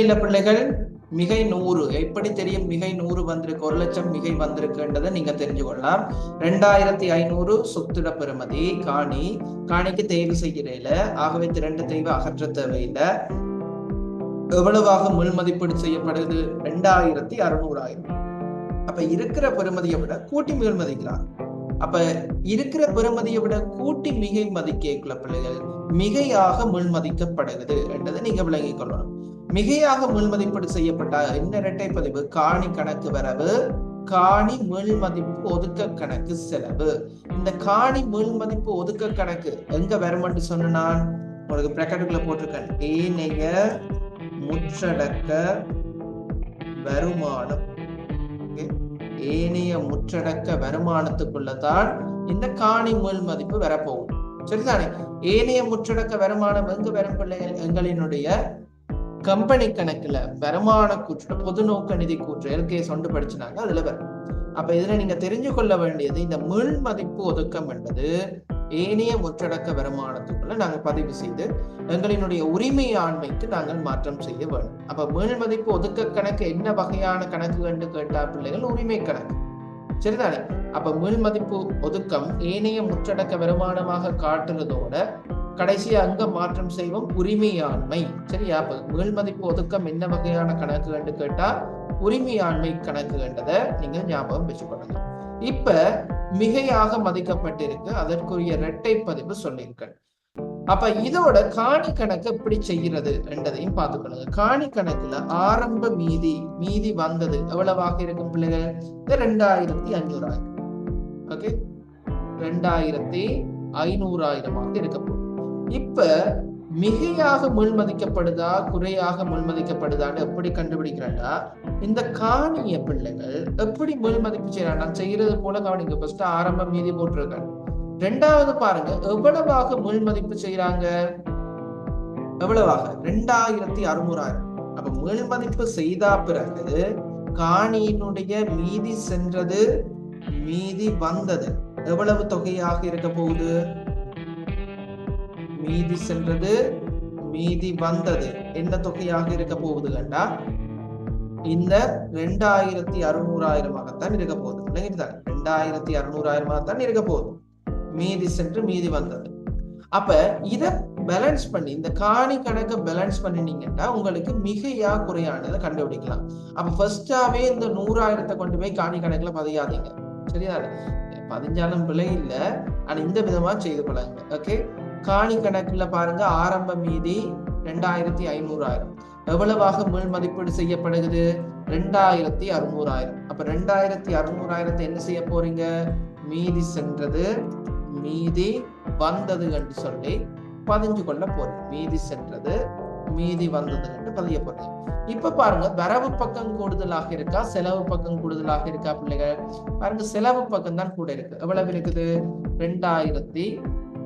இந்த பிள்ளைகள் மிகை நூறு. எப்படி தெரியும்? மிகை நூறு வந்திருக்கு. ஒரு லட்சம் மிகை வந்திருக்குன்றதை நீங்க தெரிஞ்சு கொள்ளலாம். ரெண்டாயிரத்தி ஐநூறு சொத்துட பெறுமதி காணி. காணிக்கு தேய்வு செய்கிறேல ஆகவே திரண்டு தேய்வு அகற்ற தேவையில்லை. எவ்வளவாக முள் மதிப்பீடு செய்யப்படுது? ரெண்டாயிரத்தி அறுநூறாயிரம். அப்ப இருக்கிற பெறுமதியை விட கூட்டி மேல் மதிக்கலாம். அப்ப இருக்கிற பெறுமதியை விட கூட்டி மிகை மதிக்கக்குள்ள பிள்ளைகள் மிகையாக முன்மதிக்கப்படுகிறது என்றதை நீங்க விளங்கிக் கொள்ளணும். மிகையாக முன்மதிப்பீடு செய்யப்பட்ட இந்த இரட்டை பதிவு காணி கணக்கு வரவு காணி முள் மதிப்பு ஒதுக்க கணக்கு செலவு. இந்த காணி முள் மதிப்பு ஒதுக்க கணக்கு எங்க வருமென்று சொன்ன நான் உங்களுக்கு பிரக்கெட்டுக்குள்ள போட்டிருக்கேன். ஏனைய முற்றடக்க வருமானம். ஏனைய முற்றடக்க வருமானத்துக்குள்ளதான் இந்த காணி முள் மதிப்பு வரப்போகும். சரிதானே? ஏனைய முற்றடக்க வருமானம் எங்கு வரும் பிள்ளைகள் எங்களினுடைய கம்பெனி கணக்குல வருமான கூற்று பொது நோக்க நிதி கூற்று எல்கே சொண்டு படிச்சுனாங்க அதுல வரும். அப்ப இதுல நீங்க தெரிஞ்சு கொள்ள வேண்டியது இந்த முள் மதிப்பு ஒதுக்கம் என்பது ஏனைய முற்றடக்க வருமானத்துக்குள்ள நாங்க பதிவு செய்து எங்களினுடைய உரிமை ஆண்மைக்கு நாங்கள் மாற்றம் செய்ய வேண்டும். அப்ப மீள் மதிப்பு ஒதுக்க கணக்கு என்ன வகையான கணக்கு என்று கேட்டா பிள்ளைகள் உரிமை கணக்கு. சரிதானே? அப்ப மீள் மதிப்பு ஒதுக்கம் ஏனைய முற்றடக்க வருமானமாக காட்டுறதோட கடைசியா அங்க மாற்றம் செய்வோம் உரிமையாண்மை. சரியா? அப்ப மீள் மதிப்பு ஒதுக்கம் என்ன வகையான கணக்கு என்று கேட்டா உரிமையாண்மை கணக்கு என்றதை நீங்க ஞாபகம் வச்சுக்கொள்ளுங்க. இப்ப மிகையாக மதிக்கப்பட்டிருக்கு. அதற்குரிய இரட்டை பதிவு சொல்லியிருக்கேன் அப்ப இதோட காணி கணக்கு எப்படி செய்கிறது என்றதையும் பார்த்துக்கணுங்க காணி கணக்குல ஆரம்ப மீதி மீதி வந்தது எவ்வளவாக இருக்கும் பிள்ளைகள்? ரெண்டாயிரத்தி அஞ்சூறாயிரம் ஓகே ரெண்டாயிரத்தி ஐநூறாயிரமாக இருக்க போகுது இப்ப மிகையாக முன்மதிக்கப்படுதா குறையாக முன்மதிக்கப்படுதான்னு எப்படி கண்டுபிடிக்கிறேன்டா இந்த காணிய பிள்ளைகள் எப்படி முன்மதிப்பு செய்யறாங்க நான் செய்யறது போல கவனிங்க. ஃபர்ஸ்ட் ஆரம்பம் மீதி போட்டிருக்காங்க. ரெண்டாவது பாருங்க எவ்வளவாக முன்மதிப்பு செய்யறாங்க எவ்வளவாக? ரெண்டாயிரத்தி அறுநூறாயிரம். அப்ப முன்மதிப்பு செய்தா பிறகு காணியினுடைய மீதி சென்றது மீதி வந்தது. எவ்வளவு தொகையாக இருக்க போகுது? மீதி சென்றது மீதி வந்தது. என்ன தொகையாக இருக்க போகுது கண்டா? இந்த ரெண்டாயிரத்தி அறுநூறாயிரமாகத்தான் இருக்க போகுது. இல்லைங்கதான் ரெண்டாயிரத்தி அறுநூறாயிரமாகத்தான் இருக்க போகுது. மீதி சென்று மீதி வந்தது. அப்ப இத பேலன்ஸ் பண்ணி இந்த காணி கணக்கை பேலன்ஸ் பண்ணினீங்கன்னா உங்களுக்கு மிகையா குறையானதை கண்டுபிடிக்கலாம். அப்ப ஃபர்ஸ்டாவே இந்த நூறாயிரத்தை கொண்டு போய் காணி கணக்குல பதியாதீங்க. சரியா? பதிஞ்சாலும் பிழை இல்லை. ஆனா இந்த விதமா செய்து கொள்ளுங்க. ஓகே காணி கணக்கில் பாருங்க ஆரம்ப மீதி ரெண்டாயிரத்தி ஐநூறாயிரம். எவ்வளவாக மீள் மதிப்பீடு செய்யப்படுகிறது? ரெண்டாயிரத்தி அறுநூறாயிரம். அப்ப ரெண்டாயிரத்தி அறுநூறாயிரத்தை என்ன செய்ய போறீங்க? மீதி சென்றது மீதி வந்தது என்று சொல்லி பதிஞ்சு கொள்ள போறீங்க. மீதி சென்றது மீதி வந்தது என்று பதிய போறீங்க. இப்ப பாருங்க வரவு பக்கம் கூடுதலாக இருக்கா? செலவு பக்கம் கூடுதலாக இருக்கா பிள்ளைகள்? பாருங்க செலவு பக்கம் தான் கூட இருக்கு. எவ்வளவு இருக்குது? ரெண்டாயிரத்தி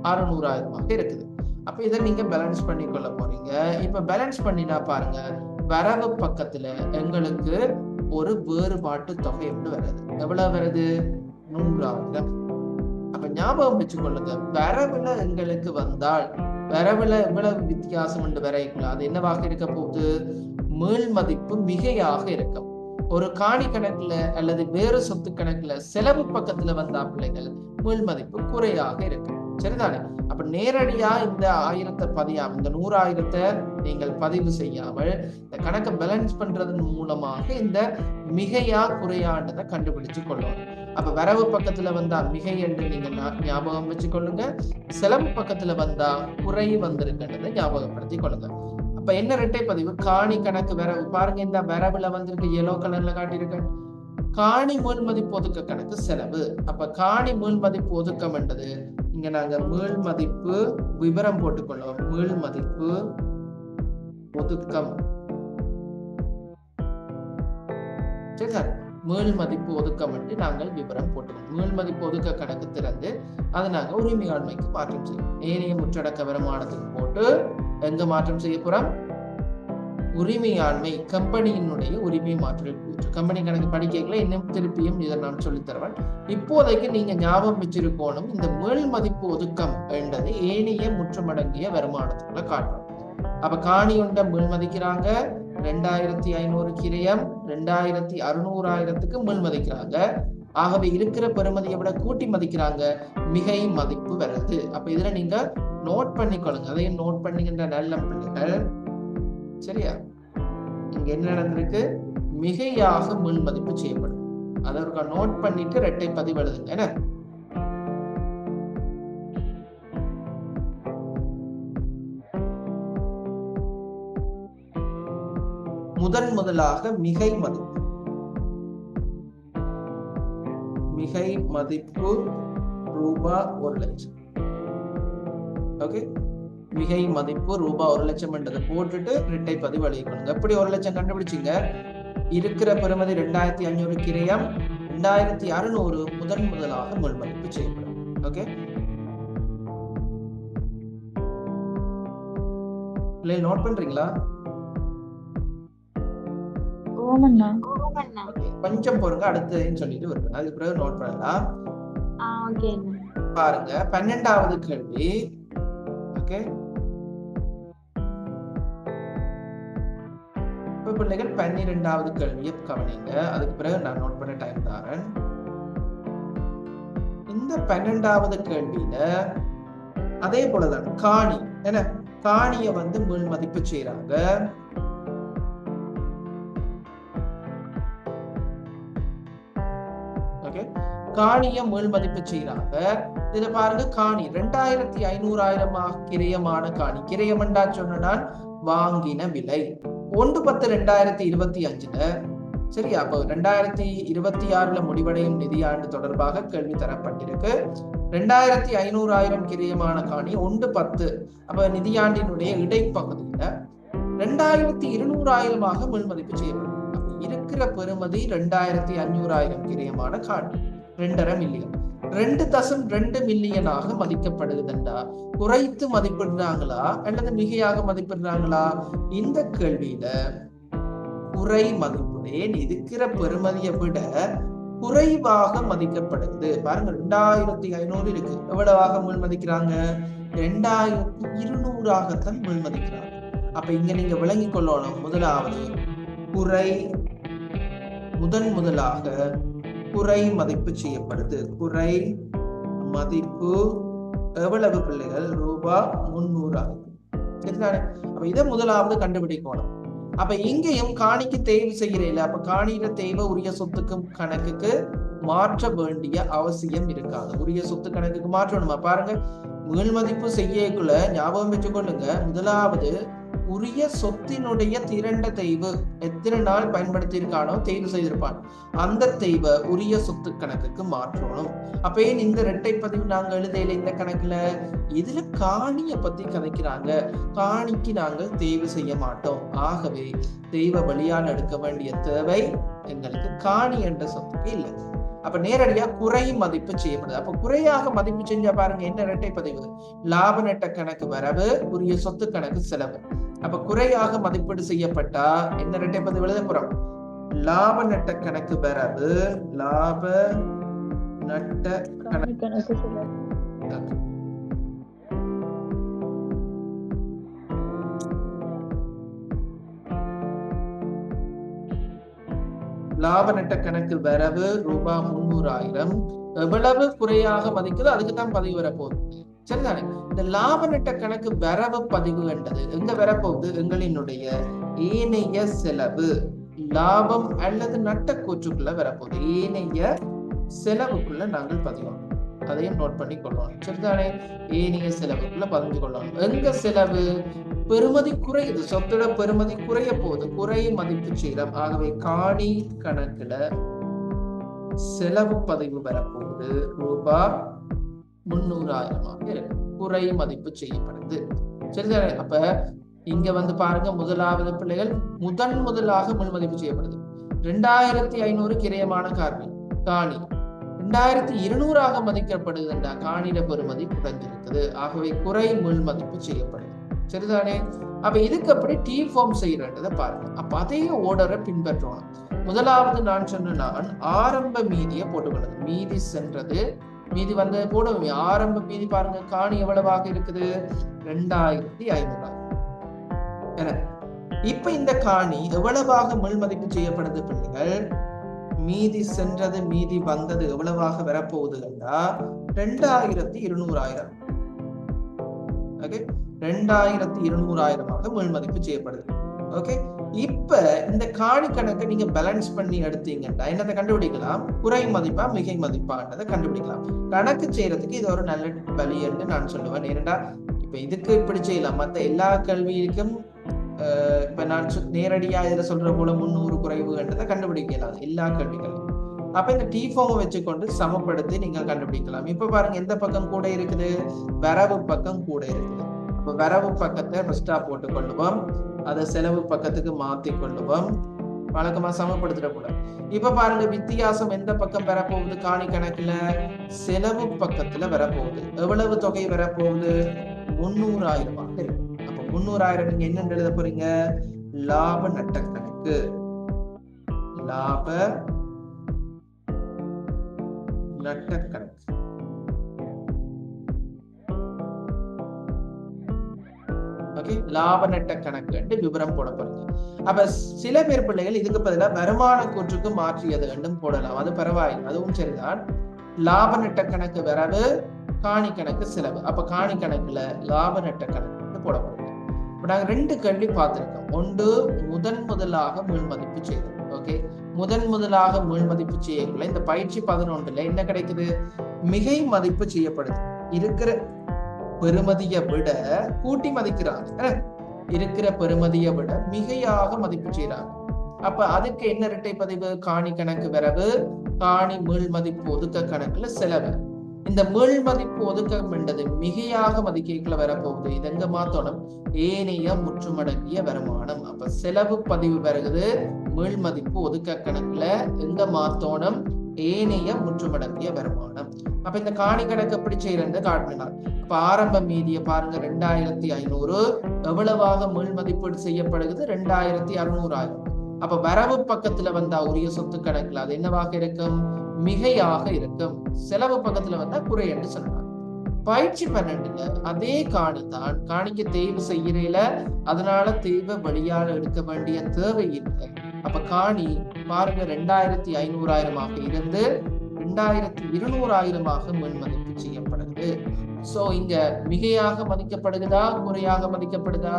அறுநூறாயிரமாக இருக்குது. அப்ப இதை நீங்க பேலன்ஸ் பண்ணி கொள்ள போறீங்க. இப்ப பேலன்ஸ் பண்ணினா பாருங்க வரவு பக்கத்துல எங்களுக்கு ஒரு வேறுபாட்டு தொகை எப்படி வருது எவ்வளவு வருது நூறாயிரம் அப்ப ஞாபகம் வச்சுக்கொள்ளுங்க வரவுல எங்களுக்கு வந்தால் வரவுல எவ்வளவு வித்தியாசம் என்று வரைக்கலாம் அது என்னவாக இருக்க போகுது? மேல் மதிப்பு மிகையாக இருக்கும். ஒரு காணி கணக்குல அல்லது வேறு சொத்து கணக்குல செலவு பக்கத்துல வந்தா பிள்ளைகள் மேல் மதிப்பு குறையாக இருக்கும். சரிதானே? அப்ப நேரடியா இந்த ஆயிரத்தை பதியாம இந்த நூறாயிரத்தை நீங்கள் பதிவு செய்யாமல் இந்த கணக்கை பேலன்ஸ் பண்றதன் மூலமாக இந்த மிகையா குறையான்றதை கண்டுபிடிச்சு கொள்ளணும். அப்ப வரவு பக்கத்துல வந்தா மிகை என்று நீங்க ஞாபகம் வச்சு கொள்ளுங்க செலவு பக்கத்துல வந்தா குறை வந்திருக்கின்றதை ஞாபகப்படுத்தி கொள்ளுங்க. அப்ப என்ன இரட்டை பதிவு? காணி கணக்கு வரவு. பாருங்க இந்த வரவுல வந்திருக்கு எல்லோ கலர்ல காட்டியிருக்கேன். காணி மேல் மதிப்பு ஒதுக்க கணக்கு செலவு. அப்ப காணி மேல் மதிப்பு ஒதுக்கம் என்றது இங்க நாங்க மேல் மதிப்பு விவரம் போட்டுக்கொள்ளுவோம். மேல் மதிப்பு ஒதுக்கம். மேல் மதிப்பு ஒதுக்கம் என்று நாங்கள் விவரம் போட்டுக்கோம் மேல் மதிப்பு ஒதுக்க கணக்கு திறந்து அதை நாங்க உரிமையாண்மைக்கு மாற்றம் செய்வோம். ஏனைய முற்றடக்க வருமானத்துக்கு போட்டு எங்க மாற்றம் செய்ய போறோம்? உரிமையாண்மை கம்பெனியினுடைய உரிமை மாற்றல் கூற்று கம்பெனி கணக்கு படிக்கல இன்னும் திருப்பியும் இதை நான் சொல்லித் தருவேன். இப்போதைக்கு நீங்க ஞாபகம் வச்சிருக்கோனும் இந்த மேல் மதிப்பு ஒதுக்கம் என்றது ஏனைய முற்றமடங்கிய வருமானத்துக்குள்ள காட்டும். அப்ப காணி ஒன்றை மீள் மதிக்கிறாங்க ரெண்டாயிரத்தி ஐநூறு கிரயம் ரெண்டாயிரத்தி அறுநூறாயிரத்துக்கு மீள் மதிக்கிறாங்க. ஆகவே இருக்கிற பெருமதியை விட கூட்டி மதிக்கிறாங்க மிகை மதிப்பு வருது. அப்ப இதுல நீங்க நோட் பண்ணிக்கொள்ளுங்க. அதையும் நோட் பண்ணிக்கின்ற நல்ல பிள்ளைகள் சரியா? இங்க என்ன நடந்திருக்கு? மிகையாக முன் மதிப்பு செய்யப்படும். அதற்கு நோட் பண்ணிட்டு ரெட்டை பதிவு எழுதுங்க என்ன? முதன் முதலாக மிகை மதிப்பு. மிகை மதிப்பு ரூபா ஒரு லட்சம். ஓகே மிகை மதிப்பு ரூபா ஒரு லட்சம் என்றதை போட்டுட்டு ரெட்டை பதிவு அளிக்கணும் எப்படி ஒரு லட்சம் கண்டுபிடிச்சிங்க? இருக்கிற பெறுமதி ரெண்டாயிரத்தி ஐநூறு கிரயம் ரெண்டாயிரத்தி அறுநூறு முதன் முதலாக முள் மதிப்பு செய்யப்படும். ஓகே இல்லை நோட் பண்றீங்களா. கொஞ்சம் பொறுங்க அடுத்ததுன்னு சொல்லிட்டு வருவேன் அதுக்கு பிறகு நோட் பண்ணலாம். பாருங்க பன்னெண்டாவது கேள்வி. ஓகே இப்ப பிள்ளைகள் பன்னிரெண்டாவது கேள்வியை கவனிங்க. அதுக்கு பிறகு நான் நோட் பண்ண டைம் தாரேன். இந்த பன்னெண்டாவது கேள்வியில அதே போலதான் காணி. என்ன? காணிய வந்து மீள் மதிப்பு செய்யறாங்க காணிய மீள் மதிப்பு செய்யறாங்க இதுல பாருங்க காணி. ரெண்டாயிரத்தி ஐநூறாயிரமாக கிரயமான காணி. கிரயம்டா சொன்னால் வாங்கின விலை. ஒன்று பத்து ரெண்டாயிரத்தி இருபத்தி அஞ்சுல சரியா? அப்போ ரெண்டாயிரத்தி இருபத்தி ஆறுல முடிவடையும் நிதியாண்டு தொடர்பாக கேள்வி தரப்பட்டிருக்கு. ரெண்டாயிரத்தி ஐநூறு ஆயிரம் கிரியமான காணி ஒன்று பத்து அப்ப நிதியாண்டினுடைய இடைப்பகுதியில ரெண்டாயிரத்தி இருநூறாயிரமாக மீள்மதிப்பு செய்யப்படும். இருக்கிற பெறுமதி ரெண்டாயிரத்தி அஞ்சூறாயிரம் கிரியமான காணி ரெண்டரை மில்லியன். ரெண்டு தசம் ரெண்டு மில்லியனாக மதிக்கப்படுகுதுண்டா குறைத்து மதிப்பிடுறாங்களா? அல்லது மிகையாக மதிப்பிடுறாங்களா? இந்த கேள்வியில குறை மதிப்புடேன் இருக்கிற பெருமதியை விட குறைவாக மதிக்கப்படுது. பாருங்க ரெண்டாயிரத்தி ஐநூறு இருக்கு. எவ்வளவாக மீள் மதிக்கிறாங்க? ரெண்டாயிரத்தி இருநூறாகத்தான் மீள் மதிக்கிறாங்க. அப்ப இங்க நீங்க விளங்கிக் கொள்ளணும். முதலாவது குறை முதன் முதலாக குறை மதிப்பு செய்யப்படுது. குறை மதிப்பு எவ்வளவு பிள்ளைகள்? ரூபா முன்னூறு. சரிதானே? அப்ப இதை முதலாவது கண்டுபிடிக்கணும். அப்ப இங்கேயும் காணிக்கு தேய்வு செய்கிறேன் அப்ப காணியில தேவை உரிய சொத்துக்கும் கணக்குக்கு மாற்ற வேண்டிய அவசியம் இருக்காது. உரிய சொத்து கணக்குக்கு மாற்றணுமா? பாருங்க. மீள் மதிப்பு செய்யக்குள்ள ஞாபகம் வச்சுக்கொள்ளுங்க. முதலாவது உரிய சொத்தினுடைய திரண்ட தெய்வு எத்தனை நாள் பயன்படுத்தி இருக்கானோ செய்திருப்பான். அந்த தெய்வ உரிய சொத்து கணக்குக்கு மாற்றணும். அப்ப ஏன் இந்த இரட்டை பதிவு நாங்க எழுதையில இந்த கணக்குல? இதுல காணிய பத்தி கதைக்கிறாங்க. காணிக்கு நாங்கள் தேர்வு செய்ய மாட்டோம். ஆகவே தெய்வ பலியால் எடுக்க வேண்டிய தேவை எங்களுக்கு காணி என்ற சொத்துக்கு இல்லை. அப்ப நேரடியா குறை மதிப்பு செய்யப்படுது. அப்ப குறையாக மதிப்பு செஞ்சா பாருங்க என்ன இரட்டை பதிவு? லாப நட்ட கணக்கு வரவு உரிய சொத்து கணக்கு செலவு. அப்ப குறையாக மதிப்பீடு செய்யப்பட்டா என்ன இரட்டை பதிவு எழுத போறோம்? லாப நட்ட கணக்கு வரவு லாப நட்ட கணக்கு. லாப நட்ட கணக்கு வரவு ரூபாய் முன்னூறாயிரம். எவ்வளவு குறையாக மதிக்குதோ அதுக்கு தான் பதிவு வரப்போகுது. சரிதானே? இந்த லாப நட்ட கணக்கு வரவு பதிவு என்றது எங்க வரப்போகுது? எங்களினுடைய ஏனைய செலவு லாபம் அல்லது நட்ட கூற்றுக்குள்ள வரப்போகுது. ஏனைய செலவுக்குள்ள நாங்கள் பதிவோம். அதையும் நோட் பண்ணி கொள்ளணும் சரிதானே? ஏனைய செலவுக்குள்ள பதிஞ்சு கொள்ளணும். எங்க செலவு? பெருமதி குறையுது. சொத்தோட பெருமதி குறைய போகுது. குறை மதிப்பு செய்யலாம் ஆகவே காணி கணக்குல செலவு பதிவு வரப்போகுது. ரூபாய் முன்னூறாயிரமாக குறை மதிப்பு செய்யப்படுது. சரிதானே? அப்ப இங்க வந்து பாருங்க முதலாவது பிள்ளைகள் முதன் முதலாக முன்மதிப்பு செய்யப்படுது. ரெண்டாயிரத்தி ஐநூறு கிரயமான காரணி காணி. ரெண்டாயிரத்தி இருநூறாக மதிக்கப்படுதுண்டா காணிட பெறுமதி குறைஞ்சிருக்குது ஆகவே குறை முன் மதிப்பு செய்யப்படுது. சரிதானே? அப்ப இதுக்கு அப்படி டீ ஃபார்ம் செய்யறதை பாருங்க. அப்ப அதே ஓர்டரை பின்பற்றணும். முதலாவது நான் சொன்ன நான் ஆரம்ப மீதியை போட்டுக்கொள்ளது. மீதி சென்றது மீதி வந்த போடுவோம். ஆரம்ப மீதி பாருங்க காணி எவ்வளவாக இருக்குது? ரெண்டாயிரத்தி ஐநூறு என்ன இப்ப இந்த காணி எவ்வளவாக மீள்மதிப்பு செய்யப்படுது பிள்ளைகள்? மீதி சென்றது மீதி வந்தது எவ்வளவாக வரப்போகுதுன்னா ரெண்டாயிரத்தி இருநூறாயிரம். ஓகே ரெண்டாயிரத்தி இருநூறாயிரமாக மீள்மதிப்பு செய்யப்படுது. ஓகே இப்ப இந்த காணி கணக்கை நீங்க பேலன்ஸ் பண்ணி எடுத்தீங்கன்னா என்னத்தை கண்டுபிடிக்கலாம்? குறை மதிப்பா மிகை மதிப்பான்றதை கண்டுபிடிக்கலாம். கணக்கு செய்யறதுக்கு இது ஒரு நல்ல வழி என்று நான் சொல்லுவேன். ஏனென்றா இப்ப இதுக்கு இப்படி செய்யலாம். மத்த எல்லா கல்விக்கும் இப்ப நான் நேரடியா இதுல சொல்ற போல முன்னூறு குறைவுன்றதை கண்டுபிடிக்கலாம். எல்லா கல்விகளும் அப்ப இந்த டி ஃபார்மை வச்சுக்கொண்டு சமப்படுத்தி நீங்க கண்டுபிடிக்கலாம். இப்ப பாருங்க எந்த பக்கம் கூட இருக்குது? வரவு பக்கம் கூட இருக்குது. வரவு பக்கத்தை ஃபர்ஸ்டா போட்டு கொள்ளுவோம். அதை செலவு பக்கத்துக்கு மாத்தி கொள்ளுவோம். வழக்கமா சமப்படுத்திடக்கூடாது இப்ப பாருங்க வித்தியாசம் எந்த பக்கம் வரப்போகுது? காணி கணக்குல செலவு பக்கத்துல வரப்போகுது. எவ்வளவு தொகை வரப்போகுது? முன்னூறாயிரமாக இருக்கு. அப்ப முன்னூறாயிரம் நீங்க என்ன எழுத போறீங்க? லாப நட்ட கணக்கு. லாப நட்ட கணக்கு. ஓகே லாப நட்ட கணக்கு விவரம் போடப்படுது அப்ப சில பேர் பிள்ளைகள் இதுக்கு பதிலாக வருமான கூற்றுக்கு மாற்றியது என்றும் போடலாம். அது பரவாயில்லை. அதுவும் சரிதான். லாப நட்ட கணக்கு வரவு காணி கணக்கு செலவு. அப்ப காணி கணக்குல லாப நட்ட கணக்கு போடப்படுது போறீங்க. இப்ப நாங்க ரெண்டு கேள்வி பார்த்துருக்கோம். ஒன்று முதன் முதலாக மீள்மதிப்பு செய்தோம் ஓகே? முதன் முதலாக மீள்மதிப்பு செய்யக்குள்ள இந்த பயிற்சி பதினொன்றுல என்ன கிடைக்குது? மிகை மதிப்பு செய்யப்படுது. இருக்கிற பெருமதியை விட கூட்டி மதிக்கிறாங்க. இருக்கிற பெருமதியை விட மிகையாக மதிப்பு செய்யறாங்க அப்ப அதுக்கு என்ன இரட்டை பதிவு? காணி கணக்கு வரவு காணி மீள் மதிப்பு ஒதுக்க கணக்குல செலவு. இந்த மீள் மதிப்பு ஒதுக்கம் என்றது மிகையாக மதிக்கல வரப்போகுது. இது எங்க மாத்தணும்? ஏனைய முற்றுமடங்கிய வருமானம். அப்ப செலவு பதிவு வருகுது மீள் மதிப்பு ஒதுக்க கணக்குல எங்க மாத்தோணும்? ஏனைய முற்றுமடங்கிய வருமானம் அப்ப இந்த காணி கணக்கு எப்படி செய்யறது காட்டினார் அப்ப ஆரம்ப மீதியை பாருங்க ரெண்டாயிரத்தி ஐநூறு. எவ்வளவாக மீள் மதிப்பீடு செய்யப்படுகிறது? ரெண்டாயிரத்தி அறுநூறு ஆயிரம் அப்ப வரவு பக்கத்துல வந்தா உரிய சொத்து கணக்குல அது என்னவாக இருக்கும்? மிகையாக இருக்கும். செலவு பக்கத்துல வந்தா குறை என்று சொன்னார். பயிற்சி பன்னெண்டுல அதே காணி தான் காணிக்கு தேய்வு செய்யறையில அதனால தேவை வழியால் எடுக்க வேண்டிய தேவை இல்லை. அப்ப காணி பாருங்க ரெண்டாயிரத்தி ஐநூறாயிரமாக இருந்து ரெண்டாயிரத்தி இருநூறாயிரமாக மதிப்பு செய்யப்படுது. சோ இங்க மிகையாக மதிக்கப்படுகிறதா குறையாக மதிக்கப்படுதா?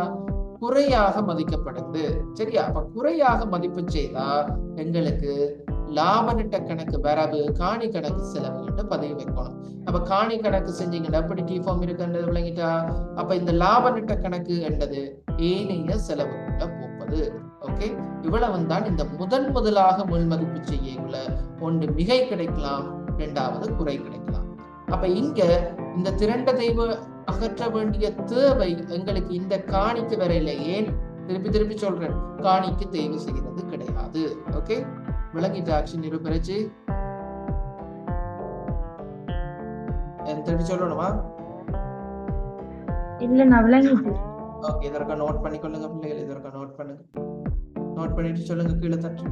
குறையாக மதிக்கப்படுது. சரியா? அப்ப குறையாக மதிப்பு செய்தா எங்களுக்கு லாப நட்ட கணக்கு வரவு காணி கணக்கு செலவு பதிவு வைக்கணும். அப்ப காணி கணக்கு செஞ்சீங்கன்னா எப்படி டி ஃபார்ம் இருக்குன்றது விளங்கிட்டா? அப்ப இந்த லாப நட்ட கணக்கு என்றது ஏனைய செலவுக்குள்ள போப்பது. ஓகே? இவ்வளவு தான் இந்த முதன் முதலாக முன்மதிப்பு செய்யக்குள்ள ஒன்று மிகை கிடைக்கலாம் இரண்டாவது குறை கிடைக்கலாம். அப்ப இங்க இந்த திரண்ட தெய்வ அகற்ற வேண்டிய தேவை எங்களுக்கு இந்த காணிக்கு வரையில ஏன்? திருப்பி திருப்பி சொல்றேன். காணிக்கு தேவை செய்கிறது கிடையாது. ஓகே? விளங்கிட்டாச்சு நிரூபரிச்சு திருப்பி சொல்லணுமா? இல்ல நான் விளங்கிட்டு ஓகே இதற்கா நோட் பண்ணிக்கொள்ளுங்க பிள்ளைகள். இதற்கா நோட் பண்ணுங்க. நோட் பண்ணிட்டு சொல்லுங்க கீழே தட்டு.